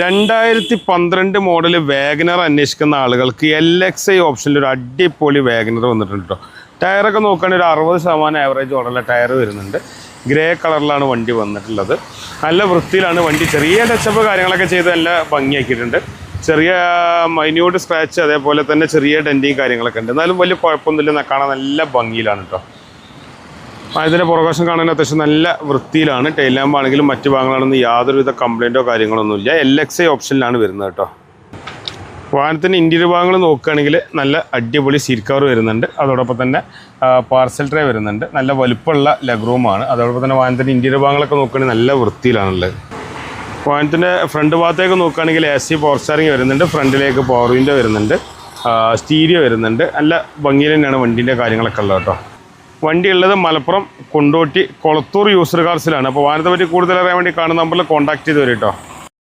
രണ്ടായിരത്തി പന്ത്രണ്ട് മോഡൽ വാഗനർ അന്വേഷിക്കുന്ന ആളുകൾക്ക് എൽ എക്സ് ഐ ഓപ്ഷനിൽ ഒരു അടിപൊളി വാഗനർ വന്നിട്ടുണ്ട് കേട്ടോ ടയറൊക്കെ നോക്കുകയാണെങ്കിൽ ഒരു അറുപത് ശതമാനം ആവറേജ് ഓടുള്ള ടയർ വരുന്നുണ്ട്. ഗ്രേ കളറിലാണ് വണ്ടി വന്നിട്ടുള്ളത്. നല്ല വൃത്തിയിലാണ് വണ്ടി. ചെറിയ ടച്ചപ്പ് കാര്യങ്ങളൊക്കെ ചെയ്ത് നല്ല ഭംഗിയാക്കിയിട്ടുണ്ട്. ചെറിയ മൈന്യൂട്ട് സ്ക്രാച്ച് അതേപോലെ തന്നെ ചെറിയ ഡെന്റിങ് കാര്യങ്ങളൊക്കെ ഉണ്ട്. എന്നാലും വലിയ കുഴപ്പമൊന്നുമില്ല. കാണാൻ നല്ല ഭംഗിയിലാണ് കേട്ടോ ഇതിന്റെ പുറകാശം കാണാൻ അത്യാവശ്യം നല്ല വൃത്തിയിലാണ്. ടെയിൽ ലാമ്പ് ആണെങ്കിലും മറ്റു ഭാഗങ്ങളാണെന്ന് യാതൊരുവിധ കംപ്ലയിന്റോ കാര്യങ്ങളൊന്നുമില്ല. എൽ എക്സ് ഐ ഓപ്ഷനിലാണ് വരുന്നത് കേട്ടോ. വാഹനത്തിന്റെ ഇന്റീരിയർ ഭാഗങ്ങൾ നോക്കുകയാണെങ്കിൽ നല്ല അടിപൊളി സീറ്റ് കവർ വരുന്നുണ്ട്. അതോടൊപ്പം തന്നെ പാർസൽ ട്രേ വരുന്നുണ്ട്. നല്ല വലുപ്പമുള്ള ലെഗ് റൂമാണ് അതോടൊപ്പം തന്നെ വാഹനത്തിന്റെ ഇന്റീരിയർ ഭാഗങ്ങളൊക്കെ നോക്കുകയാണെങ്കിൽ നല്ല വൃത്തിയിലാണുള്ളത്. വാഹനത്തിന്റെ ഫ്രണ്ട് ഭാഗത്തേക്ക് നോക്കുകയാണെങ്കിൽ എ സി പവർ സ്റ്റാറിങ് വരുന്നുണ്ട്. ഫ്രണ്ടിലേക്ക് പവർ വിൻഡോ വരുന്നുണ്ട്. സ്റ്റീരിയോ വരുന്നുണ്ട്. നല്ല ഭംഗിയിൽ തന്നെയാണ് വണ്ടീന്റെ കാര്യങ്ങളൊക്കെ ഉള്ളത് കേട്ടോ. വണ്ടി ഉള്ളത് മലപ്പുറം കൊണ്ടോട്ടി കൊളത്തൂർ യൂസർ കാർസിലാണ് അപ്പോൾ വാഹനത്തെ പറ്റി കൂടുതൽ അറിയാൻ വേണ്ടി കാണുന്ന നമ്പറിൽ കോൺടാക്ട് ചെയ്ത് വരും കേട്ടോ